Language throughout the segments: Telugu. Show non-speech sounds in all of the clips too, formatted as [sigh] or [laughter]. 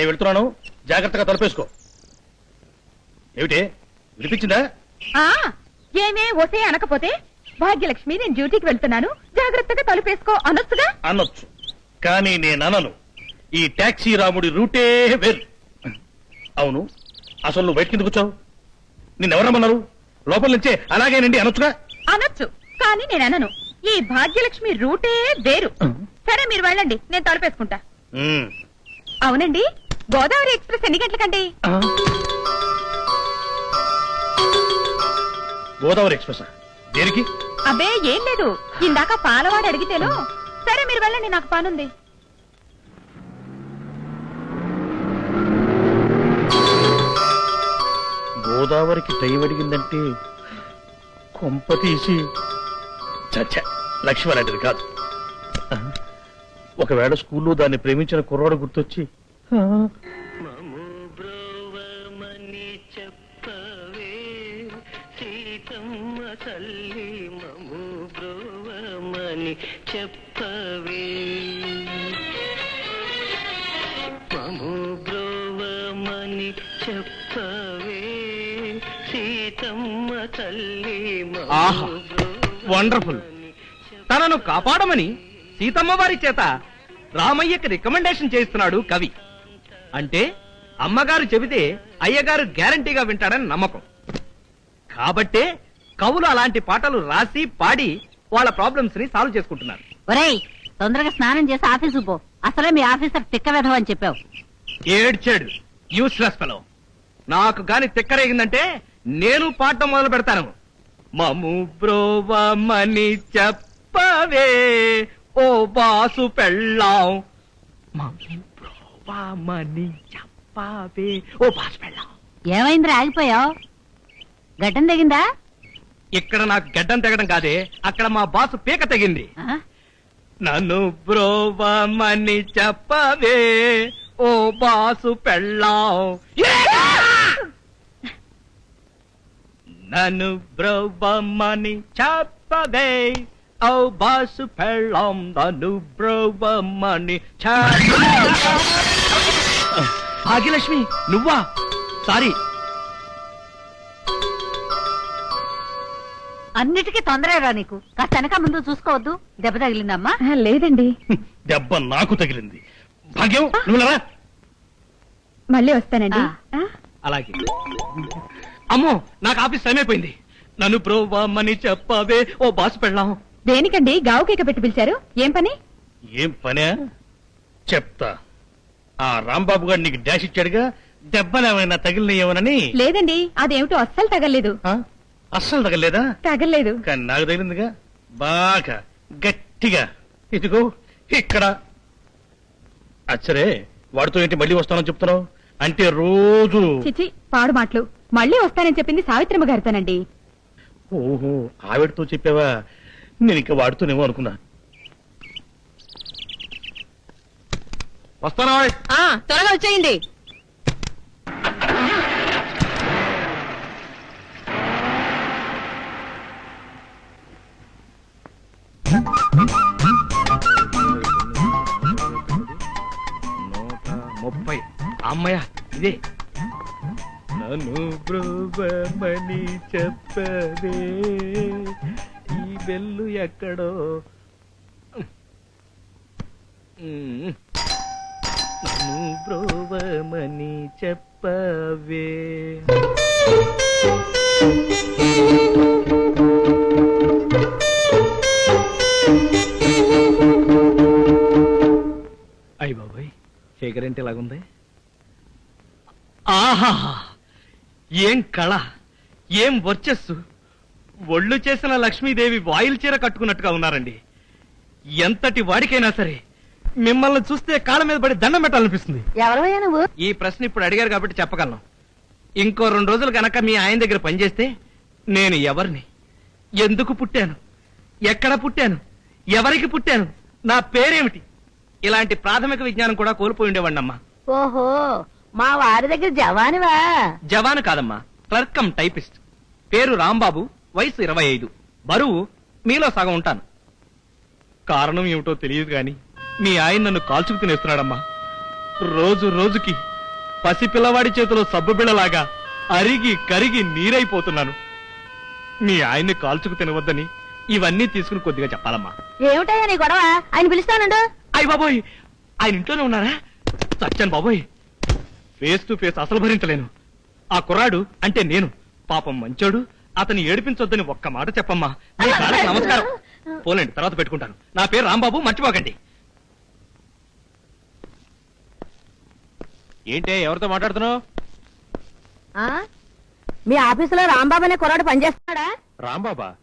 నేను వెళ్తున్నాను. జాగ్రత్తగా తలపేసుకో. ఏమిటి? వినిపించిందా? ఆ ఏమే ఒసే అనకపోతే భాగ్యలక్ష్మి నేను డ్యూటీకి వెళ్తున్నాను. జాగ్రత్తగా తలుపేసుకో. అనొచ్చుగా? అనొచ్చు. కానీ నేను అనను. ఈ టాక్సీ రాముడి రూటే వేరు. అవును. అసలు నువ్వు బయట కిందకు వచ్చావు? నిన్నెవరమ్మన్నారు? లోపల నుంచే అలాగేనండి అనొచ్చుగా? అనొచ్చు. కానీ నేను అనను. ఈ భాగ్యలక్ష్మి రూటే వేరు. సరే మీరు వెళ్ళండి. నేను తలుపేసుకుంటా. ఉమ్. అవునండి? గోదావరి ఎక్స్ప్రెస్ ఎన్ని గంటలకండి. గోదావరి ఎక్స్ప్రెస్ దేనికి? అబ్బే ఏం లేదు. ఇందాక పాలవాడు అడిగితేలో సరే మీరు వెళ్ళండి నాకు పనుంది. గోదావరికి టైం అడిగిందంటే కొంప తీసి చచ్చ లక్ష్మి అలాంటిది కాదు. ఒకవేళ స్కూల్లో దాన్ని ప్రేమించిన కుర్రాడు గుర్తొచ్చి మము బ్రోవమని చెప్పవే సీతమ్మ తల్లి మము బ్రోవమని చెప్పవే మము బ్రోవమని చెప్పవే సీతమ్మ తల్లి ఆహా, వండర్ఫుల్. తనను కాపాడమని సీతమ్మ వారి చేత రామయ్యకి రికమెండేషన్ చేస్తున్నాడు కవి అంటే అమ్మగారు చెబితే అయ్యగారు గ్యారంటీగా వింటాడని నమ్మకం. కాబట్టే కవులు అలాంటి పాటలు రాసి పాడి వాళ్ళ ప్రాబ్లమ్స్ని సాల్వ్ చేసుకుంటున్నారు. ఒరేయ్ తొందరగా స్నానం చేసి ఆఫీసు పో. అసలే మీ ఆఫీసర్ తిక్క విధం అని చెప్పావు. ఏడ్చాడు. Useless fellow. నాకు గాని తిక్కరేగిందంటే నేను పాడటం మొదలు పెడతాను. మము బ్రోవమని చెప్పవే ఓ బాసు పెళ్ళాం. చెప్పవే. ఓ బాసు పెళ్ళాం. ఏమైందిరా? ఆగిపోయావు? గడ్డం తెగిందా? ఇక్కడ నాకు గడ్డం తెగడం కాదే అక్కడ మా బాసు పీక తెగింది? నన్ను బ్రోవమని చెప్పవే. ఓ బాసు పెళ్ళాం. నన్ను బ్రోవమని చెప్పవే. ఓ బాసు పెళ్ళాం. నన్ను బ్రోవమని భాగ్యలక్ష్మి నువ్వా? సారీ. అన్నిటికీ తొందరగా నీకు. కాస్త వెనక ముందు చూసుకోవద్దు. దెబ్బ తగిలిందమ్మా. లేదండి. దెబ్బ నాకు తగిలింది. భాగ్యం నువ్వు రా మళ్ళీ వస్తానండి? అలాగే. అమ్మో నాకు ఆఫీస్ టైం అయిపోయింది. నన్ను బ్రోవమని చెప్పవే. ఓ బాసు పెళ్ళాం. దేనికండి? గావు కేక పెట్టి పిలిచారు. ఏం పని? ఏం పనే? చెప్తా. ఆ రాంబాబు గారు నీకు డాష్ ఇచ్చాడుగా దెబ్బలేమైనా తగిలినయేమోనని. లేదండి అదేమిటో అస్సలు తగలేదు ఆ? అస్సలు తగలేదా తగలేదు కానీ నాకు తగిలిందిగా? బాగా గట్టిగా. ఇదిగో ఇక్కడ. అచ్చరే వాడితో ఏంటి మళ్ళీ వస్తానని చెప్తున్నావు? అంటే రోజు. చిచి పాడు మాటలు. మళ్ళీ వస్తానని చెప్పింది సావిత్రమ్మ గారితోనండి. ఓహో ఆవిడతో చెప్పావా? నేను ఇంకా వాడుతూనేమో అనుకున్నా. వస్తానా త్వరగా వచ్చేయండి. నూట ముప్పై. అమ్మయ్య ఇదే. నన్ను బ్రోవమని చెప్పవే ఈ బెల్లు ఎక్కడో? ఉమ్. నన్ను బ్రోవమని చెప్పవే. అయ్య బాబాయ్ ఫిగర్ ఏంటి ఇలాగుంది? ఆహా ఏం కళ ఏం వర్చస్సు. ఒళ్ళు చేసిన లక్ష్మీదేవి వాయిల్ చీర కట్టుకున్నట్టుగా ఉన్నారండి. ఎంతటి వాడికైనా సరే మిమ్మల్ని చూస్తే కాళ్ళ మీద పడి దండం పెట్టాలనిపిస్తుంది. ఎవరవయ్యా నువ్వు? ఈ ప్రశ్న ఇప్పుడు అడిగారు కాబట్టి చెప్పగలను. ఇంకో రెండు రోజులు గనక మీ ఆయన దగ్గర పనిచేస్తే నేను ఎవరిని? ఎందుకు పుట్టాను? ఎక్కడ పుట్టాను? ఎవరికి పుట్టాను? నా పేరేమిటి? ఇలాంటి ప్రాథమిక విజ్ఞానం కూడా కోల్పోయి ఉండేవాడినమ్మా. ఓహో మా వారి దగ్గర జవానివా? జవాను కాదమ్మా క్లర్కం టైపిస్ట్. పేరు రాంబాబు వయసు ఇరవై ఐదు. బరువు మీలో సగం ఉంటాను. కారణం ఏమిటో తెలియదు గాని మీ ఆయన నన్ను కాల్చుకు తినేస్తున్నాడమ్మా. రోజు రోజుకి పసి పిల్లవాడి చేతిలో సబ్బు బిళ్ళలాగా అరిగి కరిగి నీరైపోతున్నాను. మీ ఆయన్ని కాల్చుకు తినవద్దని ఇవన్నీ తీసుకుని కొద్దిగా చెప్పాలమ్మా. ఏమిటయ్యా నీ గొడవ? ఆయన పిలుస్తానండు? అయ్య బాబోయ్! ఆయన ఇంట్లోనే ఉన్నారా? సత్యాన్ బాబోయ్! ఫేస్ టు ఫేస్ అసలు భరించలేను. ఆ కుర్రాడు అంటే నేను. పాపం మంచోడు. అతని ఏడిపించొద్దని ఒక్క మాట చెప్పమ్మా. మీ కాళ్ళకి నమస్కారం. పోలేండి తర్వాత పెట్టుకుంటాను. నా పేరు రాంబాబు మర్చిపోకండి. ఏంటే ఎవరితో మాట్లాడుతున్నావు? ఆ? మీ ఆఫీసులో రాంబాబు అనే కుర్రాడు పనిచేస్తున్నాడా? రాంబాబా?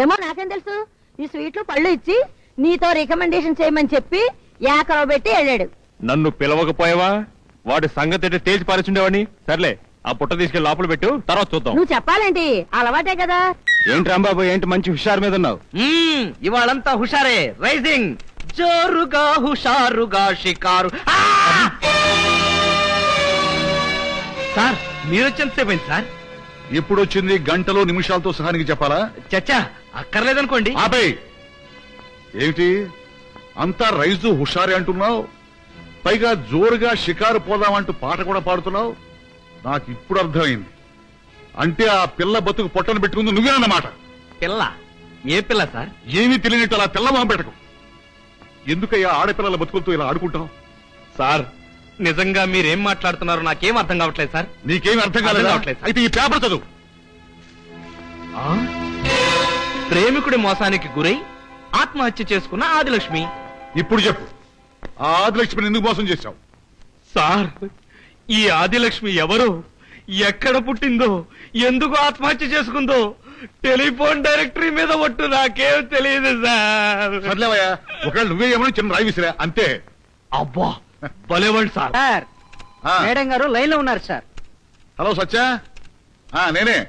ఏమో నాకేం తెలుసు. ఈ స్వీట్లు పళ్ళు ఇచ్చి నీతో రికమెండేషన్ చేయమని చెప్పి ఏకరవ పెట్టి వెళ్ళాడు. నన్ను పిలవకపోయావా? వాడి సంగతి ఏంటో తేల్చి పారేచుండేవాడిని సర్లే ఆ పుట్ట తీసుకెళ్ళి లోపల పెట్టు తర్వాత చూద్దాం. నువ్వు చెప్పాలేంటి? అలవాటే కదా. ఏంటి రాంబాబు ఏంటి మంచి హుషారు మీద ఉన్నావు? ఇవాళంతా హుషారే. రైజింగ్. జోరుగా హుషారుగా షికారు. ఆ! సార్ మీరొచ్చేంతసేపు అయింది సార్. ఎప్పుడు వచ్చింది గంటలో నిమిషాలతో సహానికి చెప్పాలా? చచ్చా అక్కర్లేదనుకోండి. ఆపే. ఏమిటి? అంతా రైజు హుషారే అంటున్నావు? పైగా జోరుగా షికారు పోదామంటూ పాట కూడా పాడుతున్నావు? నాకు ఇప్పుడు అర్థమైంది. అంటే ఆ పిల్ల బతుకు పొట్టను పెట్టుకుంది నువ్వేనన్నమాట. పిల్ల? ఏ పిల్ల సార్? ఏమీ తెలియనట్టు అలా పిల్ల మొహం పెట్టకు. ఎందుకయ్యా ఆడపిల్లల బతుకులతో ఇలా ఆడుకుంటావు? సార్ నిజంగా మీరేం మాట్లాడుతున్నారో నాకేం అర్థం కావట్లేదు సార్. నీకేమీ అర్థం కాలేదా? అర్థం కావట్లేదు. అయితే ఈ పేపర్ చదువు. ప్రేమికుడి మోసానికి గురై ఆత్మహత్య చేసుకున్న ఆదిలక్ష్మి. ఇప్పుడు చెప్పు. ఆ ఆదిలక్ష్మిని ఎందుకు మోసం చేశావు? సార్ ఈ ఆదిలక్ష్మి ఎవరు? ఎక్కడ పుట్టిందో? ఎందుకు ఆత్మహత్య చేసుకుందో? టెలిఫోన్ డైరెక్టరీ మీద ఒట్టు నాకేం తెలియదు సార్. సర్లేవయ్యా ఒకవేళ నువ్వే ఏమని చిన్న రాయి విసిరా. అంతే. అబ్బా! సార్. సార్ ఆ, మేడం గారు లైన్లో ఉన్నారు సార్. హలో సత్యా. ఆ, నేనే.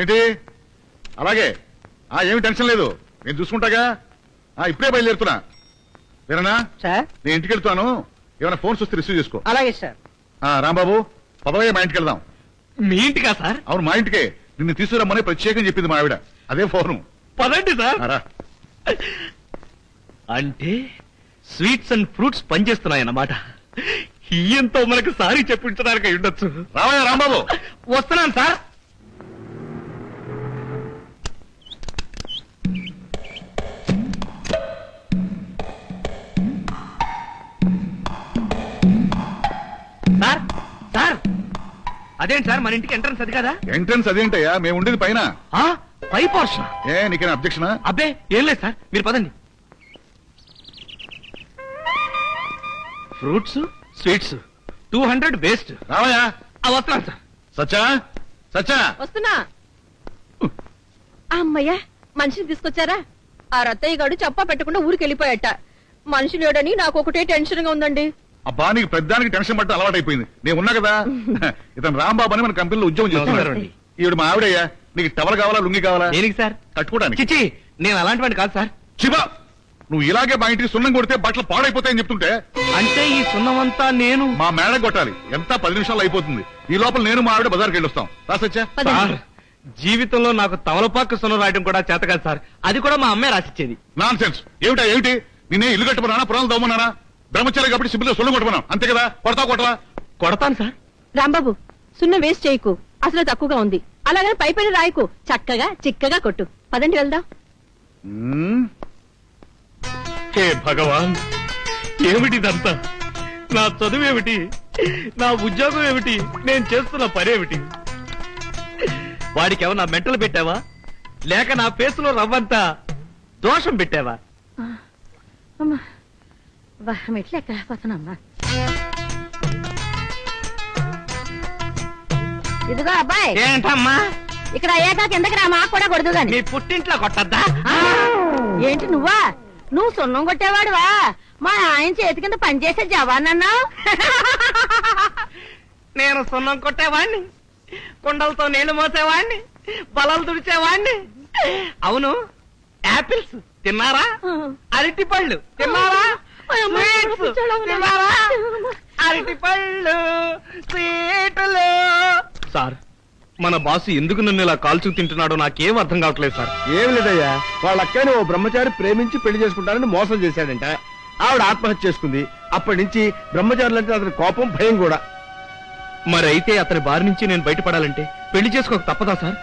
ఏంటి? అలాగే. ఆ ఏమి టెన్షన్ లేదు. నేను చూసుకుంటాగా? ఆ, ఇప్పుడే బయలుదేరుతున్నా. వేరేనా సార్. నేను ఇంటికి వెళ్తాను ఏమైనా ఫోన్స్ వస్తే రిసీవ్ చేసుకో. అలాగే సార్. ఆ, రాంబాబు పదవయ్య మా ఇంటికి వెళ్దాం. మీ ఇంటికా సార్? అవును మా ఇంటికే. నిన్ను తీసుకురమ్మని ప్రత్యేకం చెప్పింది మా ఆవిడ. అదే ఫోను. పదండి సార్. ఆ, రా. అంటే స్వీట్స్ అండ్ ఫ్రూట్స్ పనిచేస్తున్నాయన్నమాట. ఈయంతో మనకు సారీ చెప్పించడానికి ఉండొచ్చు. రావయ్యా రాంబాబు. వస్తున్నాను సార్. Sir sir. అదేంటి సార్ మన ఇంటికి ఎంట్రన్స్ అది కదా? ఎంట్రన్స్ అదేంటయ్యా? మేము ఉండేది పైన. ఆ, పై పోర్షన్? ఏ నీకేనా అబ్జెక్షనా? అబ్బే ఏం లేదు సార్. మీరు పదండి. Fruits sweets two hundred waste. రావయ్యా వస్తున్నాను సార్ సత్యా సత్యా. వస్తున్నా. అమ్మయ్యా మనిషిని తీసుకొచ్చారా? ఆ రత్తయ్య గారు చెప్పా పెట్టకుండా ఊరికి వెళ్ళిపోయాట మనిషి లేడని నాకు ఒకటే టెన్షన్గా ఉందండి. అబ్బా నీకు పెద్దానికి టెన్షన్ పట్ట అలవాటైపోయింది. నేను ఉన్నా కదా? [laughs] ఇతను రాంబాబు అని మన కంపెనీలో ఉద్యోగం అండి. ఈవిడ మా ఆవిడయ్యా. నీకు టవల్ కావాలా లుంగి కావాలా? దేనికి సార్? కట్టుకోవడానికి. చిచి నేను అలాంటి కాదు సార్. శివ! నువ్వు ఇలాగే మా ఇంటికి సున్నం కొడితే బట్టలు పాడైపోతాయని చెప్తుంటే అంటే ఈ సున్నమంతా నేను? మా మేడ కొట్టాలి. ఎంత? పది నిమిషాలు అయిపోతుంది. ఈ లోపల నేను మా ఆవిడ బజార్కి వెళ్ళొస్తాం. రాసొచ్చా సార్ జీవితంలో నాకు తమలపాకు సున్నం రాయడం కూడా చేత కాదు సార్. అది కూడా మా అమ్మే రాసిచ్చేది. నాన్ సెన్స్ ఏమిటా ఏమిటి? నిన్నే ఇల్లు కట్టమన్నానా పురాణాలు దవ్వమన్నానా బ్రహ్మచారి కాబట్టి సిబ్బిలో సున్నం కొట్టమన్నాం అంతే కదా? కొడతా కొట్టవా? కొడతాను సార్. రాంబాబు సున్న వేస్ట్ చేయకు. అసలు తక్కువగా ఉంది. అలాగని పై పైన రాయకు. చక్కగా చిక్కగా కొట్టు. పదండి వెళ్దాం. మ్మ్. హే భగవాన్ ఏమిటిదంతా? నా చదువు ఏమిటి నా ఉద్యోగం ఏమిటి నేను చేస్తున్న పనేమిటి? వాడికి ఏమన్నా మెంటలు పెట్టావా? లేక నా ఫేసులో రవ్వంతా దోషం పెట్టావా? ఎక్కలేకపోతున్నామ్మా ఇదిగో అబ్బాయి. ఏంటమ్మా? ఇక్కడ అయ్యాక కిందకి రా మాకు కూడా కొడదు గాని మీ పుట్టింట్లో కొట్టద్దా? ఏంటి నువ్వా? నువ్వు సున్నం కొట్టేవాడువా? మా ఆయన చేతి కింద పనిచేసే జవాన్ అన్నావు నేను సున్నం కొట్టేవాణ్ణి. కుండలతో నీళ్ళు మోసేవాణ్ణి. బలలు తుడిచేవాణ్ణి. అవును యాపిల్స్ తిన్నారా? అరటి పళ్ళు తిన్నారా? Sweets తిన్నారా? అరటి పళ్ళు స్వీట్లు. సార్ మన బాసు ఎందుకు నన్ను ఇలా కాల్చుకు తింటున్నాడో నాకేం అర్థం కావట్లేదు సార్. ఏం లేదయ్యా వాళ్ళ అక్కని ఓ బ్రహ్మచారి ప్రేమించి పెళ్ళి చేసుకుంటానని మోసం చేశాడంట. ఆవిడ ఆత్మహత్య చేసుకుంది. అప్పటి నుంచి బ్రహ్మచారులంటే అతని కోపం భయం కూడా. మరైతే అతని బారి నుంచి నేను బయటపడాలంటే పెళ్ళి చేసుకోక తప్పదా సార్?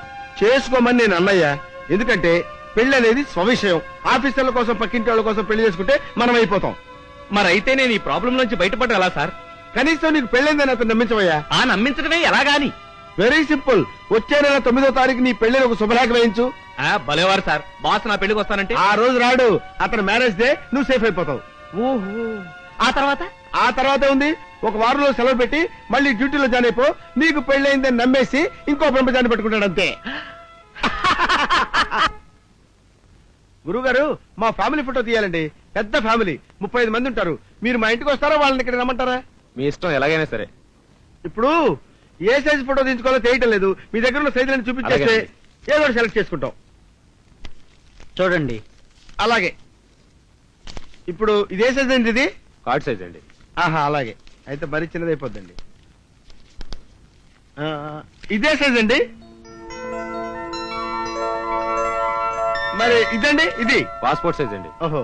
చేసుకోమని నేను అన్నయ్యా. ఎందుకంటే పెళ్ళి అనేది స్వవిషయం. ఆఫీసర్ల కోసం పక్కింటి వాళ్ళ కోసం పెళ్ళి చేసుకుంటే మనం అయిపోతాం. మరైతే నేను ఈ ప్రాబ్లం నుంచి బయటపడ్డా ఎలా సార్? కనీసం నీకు పెళ్ళైందని అతను నమ్మించవయ్యా. ఆ నమ్మించడమే ఎలాగాని. Very simple. వచ్చే నెల తొమ్మిదో తారీఖు నీ పెళ్ళిని ఒక శుభలేఖ వేయించు. భలేవారు సార్. బాస్ నా పెళ్ళికి వస్తానంటే? ఆ రోజు రాడు. అతను మ్యారేజ్ డే నువ్వు సేఫ్ అయిపోతావు. ఓహో. ఆ తర్వాత? ఆ తర్వాత ఉంది. ఒక వారంలో సెలవు పెట్టి మళ్ళీ డ్యూటీలో జాయిన్ అయిపో. నీకు పెళ్ళైందని నమ్మేసి ఇంకో బ్రహ్మచారిని పెట్టుకుంటాడు అంతే. [laughs] గురుగారు మా ఫ్యామిలీ ఫోటో తీయాలండి. పెద్ద ఫ్యామిలీ. ముప్పై ఐదు మంది ఉంటారు. మీరు మా ఇంటికి వస్తారా? వాళ్ళని ఇక్కడ రమ్మంటారా? మీ ఇష్టం ఎలాగైనా సరే. ఇప్పుడు ఏ సైజ్ ఫోటో తీసుకోవాలో తెలియటం లేదు. మీ దగ్గర ఉన్న సైజులను చూపించేస్తే. ఏదో సెలెక్ట్ చేసుకుంటాం. చూడండి. అలాగే. ఇప్పుడు ఇదే సైజ్ అండి ఇది? కార్డ్ సైజ్ అండి. ఆహా అలాగే. అయితే మరీ చిన్నది అయిపోద్దండి. ఆ, ఇదే సైజ్ అండి? మరి ఇదండి? ఇది? పాస్పోర్ట్ సైజ్ అండి. ఓహో.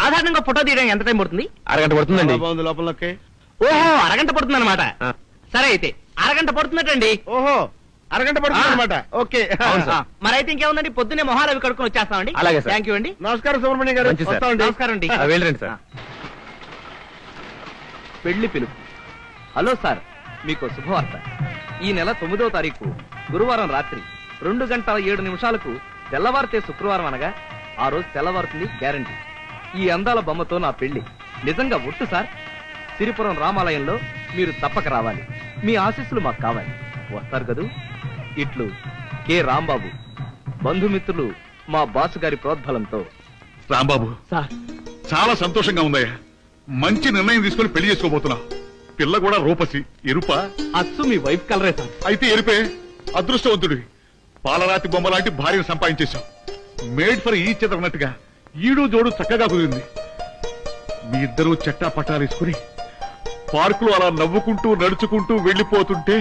సాధారణంగా ఫోటో తీయడానికి ఎంత టైం పడుతుంది? అరగంట పడుతుందండి. బాగుంది లోపలకి. ఓహో అరగంట పడుతుంది అనమాట సరే అయితే అరగంట పడుతున్నట్టండి. ఓహో అరగంట పడుతుంది అనమాట ఓకే. [laughs] మరైతే ఇంకేముందండి? పొద్దున్నే మొహాలు అవి కడుక్కొని వచ్చేస్తామండి. అలాగే సార్. థ్యాంక్ యూ అండి. నమస్కారం సుబ్రహ్మణ్యం గారు. నమస్కారం అండి. వెళ్ళండి సార్. పెళ్ళి పిలుపు. హలో సార్ మీకు శుభవార్త. ఈ నెల తొమ్మిదవ తారీఖు గురువారం రాత్రి రెండు గంటల ఏడు నిమిషాలకు తెల్లవారితే శుక్రవారం అనగా ఆ రోజు తెల్లవారుతుంది గ్యారంటీ. ఈ అందాల బొమ్మతో నా పెళ్ళి. నిజంగా ఒట్టు సార్. సిరిపురం రామాలయంలో మీరు తప్పక రావాలి. మీ ఆశీస్సులు మాకు కావాలి. వస్తారు కదూ? ఇట్లు కె రాంబాబు బంధుమిత్రులు మా బాసు గారి ప్రోద్బలంతో. రాంబాబు సార్. చాలా సంతోషంగా ఉందయ్యా. మంచి నిర్ణయం తీసుకుని పెళ్ళి చేసుకోబోతున్నావు పిల్ల కూడా రూపసి ఎరుప. అచ్చు మీ వైఫ్ కలరే సార్. అయితే ఎరిపే అదృష్టవంతుడివి. పాలరాతి బొమ్మ లాంటి భార్యను సంపాదించేశావు. మేడ్ ఫర్ ఈచ్ అదర్ అన్నట్టుగా ఈడు జోడు చక్కగా కుదిరింది. మీ ఇద్దరూ చెట్టా పట్టాలేసుకుని పార్కులో అలా నవ్వుకుంటూ నడుచుకుంటూ వెళ్ళిపోతుంటే